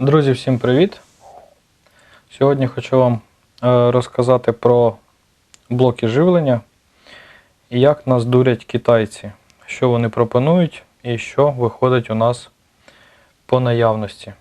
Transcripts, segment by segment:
Друзі, всім привіт! Сьогодні хочу вам е, розказати про блоки живлення і як нас дурять китайці, що вони пропонують і що виходить у нас по наявності.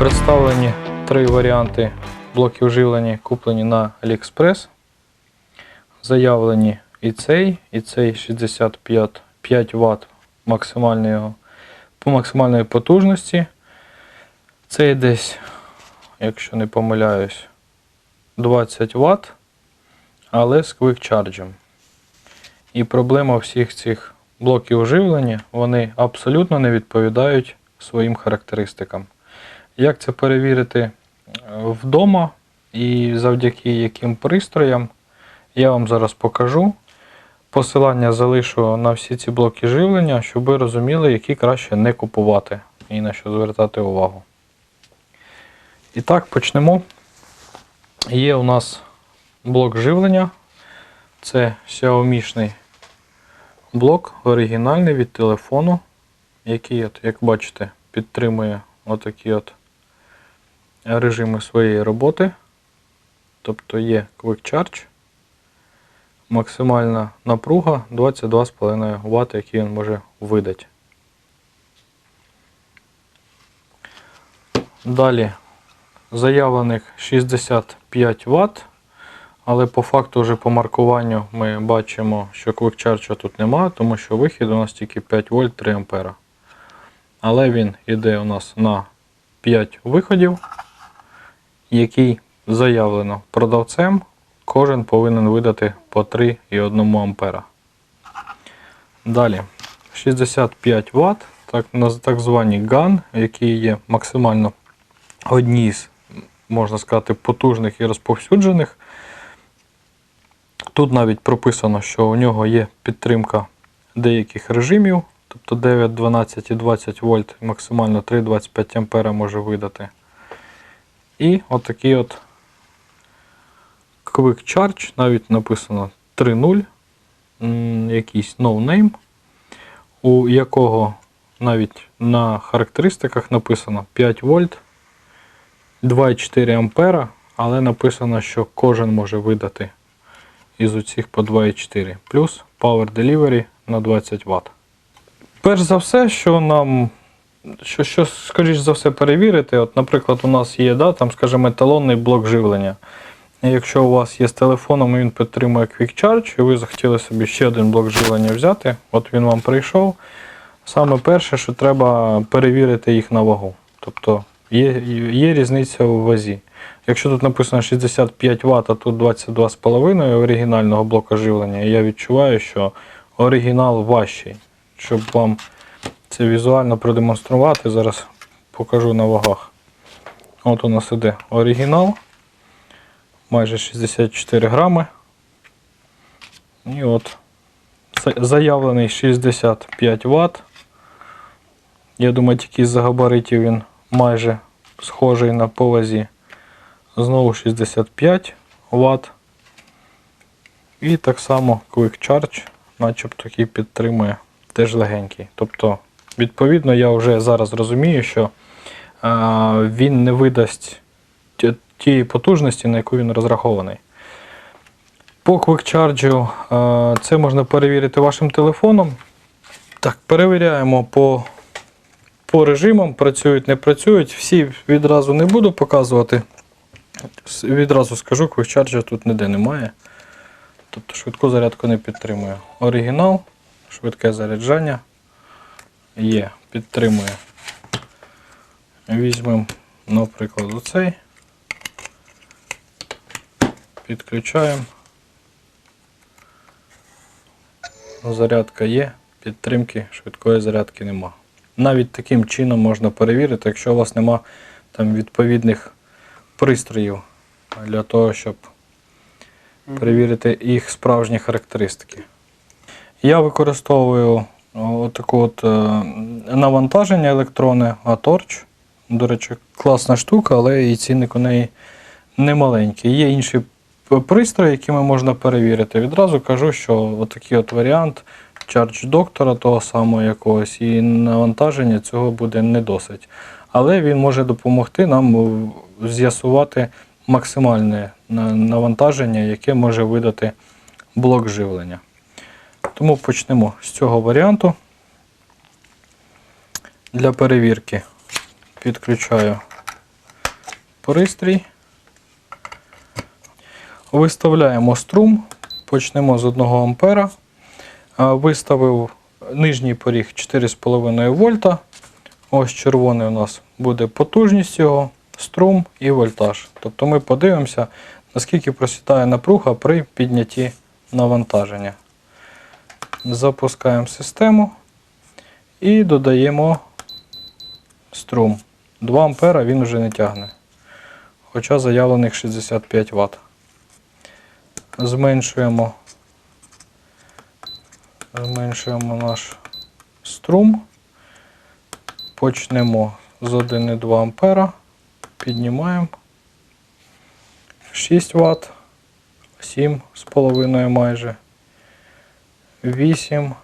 Представлені три варіанти блоків живлення, куплені на AliExpress. Заявлені і цей, і цей 65 5 Вт максимальної, по максимальної потужності. Цей десь, якщо не помиляюсь, 20 Вт, але з Quick Charge. І проблема всіх цих блоків живлення, вони абсолютно не відповідають своїм характеристикам. Як це перевірити е, вдома і завдяки яким пристроям, я вам зараз покажу. Посилання залишу на всі ці блоки живлення, щоб ви розуміли, які краще не купувати і на що звертати увагу. І так, почнемо. Є у нас блок живлення. Це Xiaomi блок оригінальний від телефону, який, от, як бачите, підтримує отакі от режими своєї роботи. Тобто є Quick Charge, максимальна напруга 22,5 Вт, які він може видати. Далі заявлених 65 Вт, але по факту вже по маркуванню ми бачимо, що Quick Charge тут немає, тому що вихід у нас тільки 5 вольт 3 ампера. Але він йде у нас на 5 виходів який заявлено продавцем, кожен повинен видати по 3,1 ампера. Далі 65 Вт, так, так звані GAN, які є максимально одні з, можна сказати, потужних і розповсюджених. Тут навіть прописано, що у нього є підтримка деяких режимів, тобто 9, 12 і 20 вольт, максимально 3,25 ампера може видати. І отакий от Quick Charge, навіть написано 3.0, якийсь no name, у якого навіть на характеристиках написано 5 вольт, 2,4 ампера, але написано, що кожен може видати із оцих по 2,4 плюс Power Delivery на 20 Вт. Перш за все, що нам що, що скоріш за все, перевірити. От, Наприклад, у нас є, да, там, скажімо, еталонний блок живлення. Якщо у вас є з телефоном він підтримує Quick Charge, і ви захотіли собі ще один блок живлення взяти, от він вам прийшов. Саме перше, що треба перевірити їх на вагу. Тобто є є різниця у вазі. Якщо тут написано 65 Вт, а тут 22,5 оригінального блока живлення, я відчуваю, що оригінал важчий. Щоб вам це візуально продемонструвати. Зараз покажу на вагах. От у нас іде оригінал. Майже 64 грами. І от заявлений 65 Вт. Я думаю, тільки з-за габаритів він майже схожий на повазі. Знову 65 Вт. І так само Quick Charge, начебто такий підтримує теж легенький. Тобто Відповідно, я вже зараз розумію, що він не видасть тієї потужності, на яку він розрахований. По Quick Charge а, це можна перевірити вашим телефоном. Так, Перевіряємо по по режимам, працюють, не працюють. Всі відразу не буду показувати. Відразу скажу, Quick Charge тут ніде немає. Тобто швидку зарядку не підтримує. Оригінал, швидке заряджання є, підтримує. Візьмемо, наприклад, оцей, підключаємо. Зарядка є, підтримки швидкої зарядки нема. Навіть таким чином можна перевірити, якщо у вас нема там відповідних пристроїв для того, щоб перевірити їх справжні характеристики. Я використовую отаку от е, навантаження електрони, Аторч До речі, класна штука, але і цінник у неї не маленький. Є інші пристрої, якими можна перевірити. Відразу кажу, що отакий от варіант Charge доктора того самого якогось і навантаження цього буде не досить. Але він може допомогти нам з'ясувати максимальне навантаження, яке може видати блок живлення. Тому почнемо з цього варіанту. Для перевірки підключаю пристрій. Виставляємо струм. Почнемо з 1 ампера. А, Виставив нижній поріг 4,5 вольта. Ось червоний у нас буде потужність його, струм і вольтаж. Тобто ми подивимося, наскільки просідає напруга при піднятті навантаження. Запускаємо систему і додаємо струм. 2 ампера він вже не тягне. Хоча заявлених 65 Вт. Зменшуємо, зменшуємо наш струм. Почнемо з 1,2 ампера. Піднімаємо 6 Вт, 7,5 майже, 8,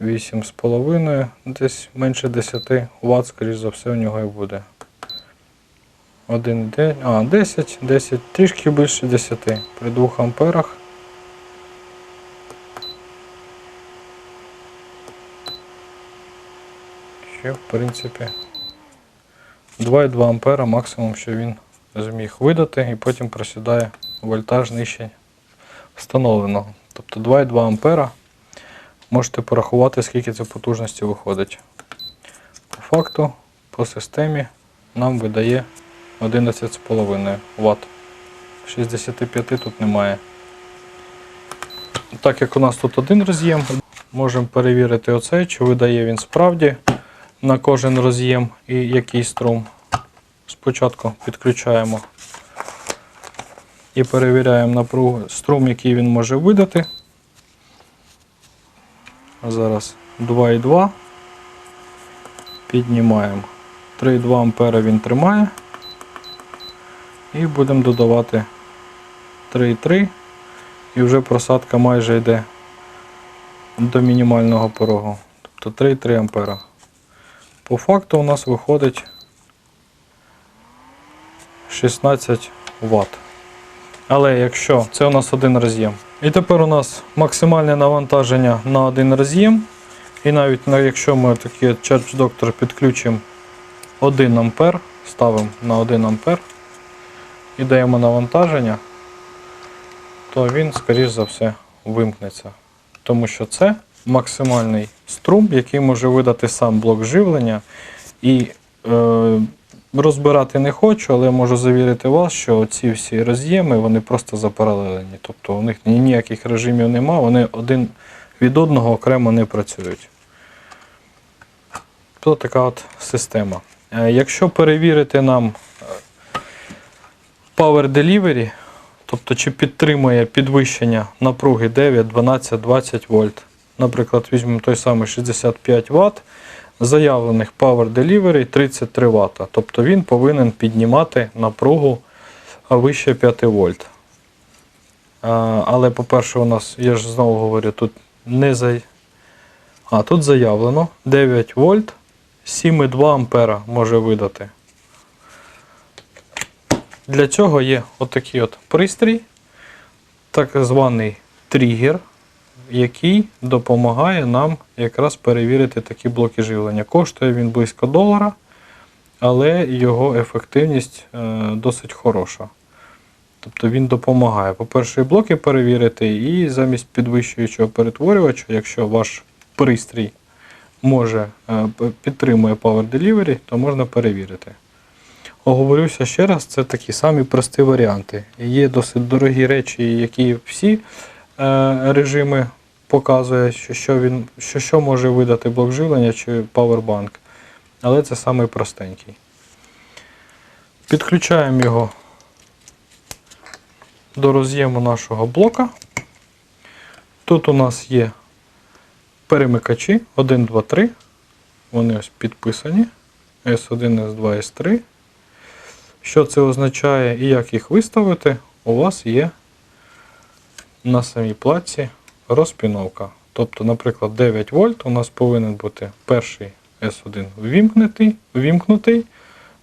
8,5, десь менше 10 Вт, скоріш за все, у нього і буде. 1, а, 10, 10, трішки більше 10 при 2 амперах. Ще, в принципі, 2,2 ампера максимум, що він зміг видати, і потім просідає вольтаж нижче встановленого. Тобто 2,2 ампера. Можете порахувати, скільки це потужності виходить. По факту, по системі нам видає 11,5 Вт. 65 тут немає. Так як у нас тут один роз'єм, можемо перевірити оцей, чи видає він справді на кожен роз'єм і який струм. Спочатку підключаємо і перевіряємо напругу, струм, який він може видати. Зараз 2,2. Піднімаємо. 3,2 ампера він тримає. І будемо додавати 3,3. І вже просадка майже йде до мінімального порогу. Тобто 3,3 ампера. По факту у нас виходить 16 Вт. Але якщо це у нас один роз'єм. І тепер у нас максимальне навантаження на один роз'єм. І навіть якщо ми такий Charge Doctor підключимо 1 ампер, ставимо на 1 ампер і даємо навантаження, то він, скоріш за все, вимкнеться. Тому що це максимальний струм, який може видати сам блок живлення. І е, розбирати не хочу, але можу завірити вас, що ці всі роз'єми вони просто запаралелені. Тобто у них ніяких режимів нема, вони один від одного окремо не працюють. То така от система. Е, Якщо перевірити нам е, Power Delivery, тобто чи підтримує підвищення напруги 9, 12, 20 вольт. Наприклад, візьмемо той самий 65 Вт, заявлених Power Delivery 33 Вт. Тобто він повинен піднімати напругу вище 5 вольт. Але, по-перше, у нас, я ж знову говорю, тут не за... А, тут заявлено 9 вольт, 7,2 ампера може видати. Для цього є отакий от пристрій, так званий тригер, який допомагає нам якраз перевірити такі блоки живлення. Коштує він близько долара, але його ефективність е, досить хороша. Тобто він допомагає, по-перше, блоки перевірити, і замість підвищуючого перетворювача, якщо ваш пристрій може, е, підтримує Power Delivery, то можна перевірити. Оговорюся ще раз, це такі самі прості варіанти. Є досить дорогі речі, які всі е, режими показує, що, що, він, що, що може видати блок живлення чи павербанк. Але це самий простенький. Підключаємо його до роз'єму нашого блока. Тут у нас є перемикачі 1, 2, 3. Вони ось підписані. S1, S2, S3. Що це означає і як їх виставити, у вас є на самій платці розпіновка. Тобто, наприклад, 9 вольт у нас повинен бути перший S1 ввімкнутий, ввімкнутий,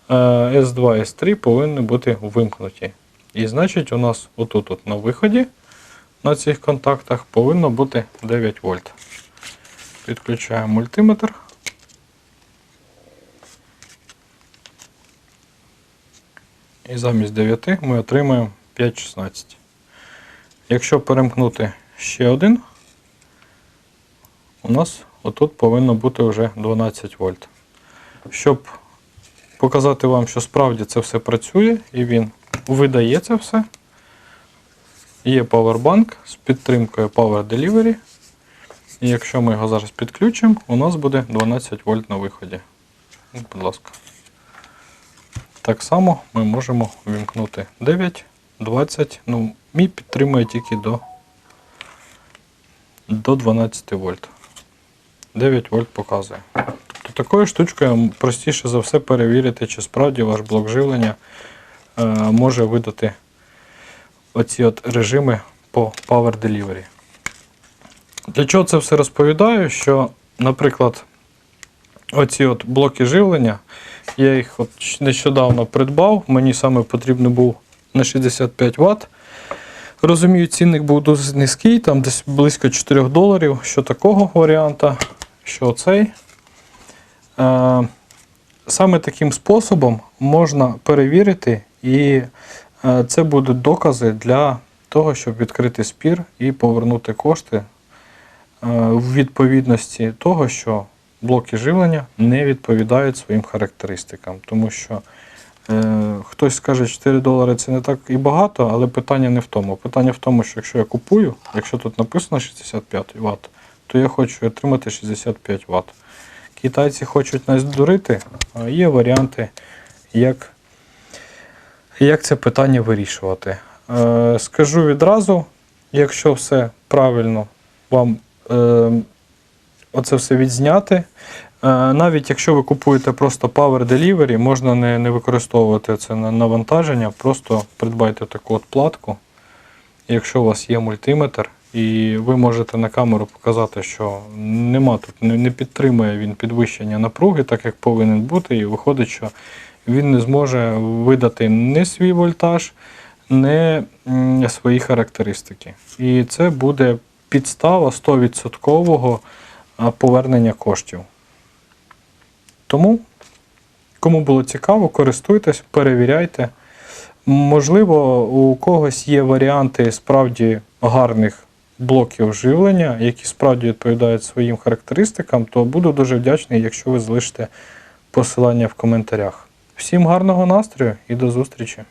е, S2, S3 повинні бути вимкнуті. І значить, у нас отут от на виході на цих контактах повинно бути 9 вольт. Підключаємо мультиметр. І замість 9 ми отримаємо 5,16. Якщо перемкнути ще один, у нас отут повинно бути вже 12 вольт. Щоб показати вам, що справді це все працює і він видає це все, є Powerbank з підтримкою Power Delivery. І якщо ми його зараз підключимо, у нас буде 12 вольт на виході. Будь ласка. Так само ми можемо вімкнути 9, 20. Ну, мій підтримує тільки до, до 12 вольт. 9 вольт показує. Тобто такою штучкою простіше за все перевірити, чи справді ваш блок живлення е, може видати оці от режими по Power Delivery. Для чого це все розповідаю? Що, наприклад, оці от блоки живлення, я їх от нещодавно придбав, мені саме потрібен був на 65 Вт. Розумію, цінник був досить низький, там десь близько 4 доларів. Що такого варіанта, що цей. Е, саме таким способом можна перевірити, і е, це будуть докази для того, щоб відкрити спір і повернути кошти е, в відповідності того, що блоки живлення не відповідають своїм характеристикам. Тому що хтось скаже, 4 долари це не так і багато, але питання не в тому. Питання в тому, що якщо я купую, якщо тут написано 65 Вт, то я хочу отримати 65 Вт. Китайці хочуть нас дурити, а є варіанти, як, як це питання вирішувати. Е, скажу відразу, якщо все правильно вам е, оце все відзняти. Е, навіть якщо ви купуєте просто Power Delivery, можна не, не використовувати це на навантаження, просто придбайте таку от платку. Якщо у вас є мультиметр, і ви можете на камеру показати, що нема тут, не, не підтримує він підвищення напруги, так як повинен бути, і виходить, що він не зможе видати не свій вольтаж, не свої характеристики. І це буде підстава 100% повернення коштів. Тому, кому було цікаво, користуйтесь, перевіряйте. Можливо, у когось є варіанти справді гарних блоків живлення, які справді відповідають своїм характеристикам, то буду дуже вдячний, якщо ви залишите посилання в коментарях. Всім гарного настрою і до зустрічі!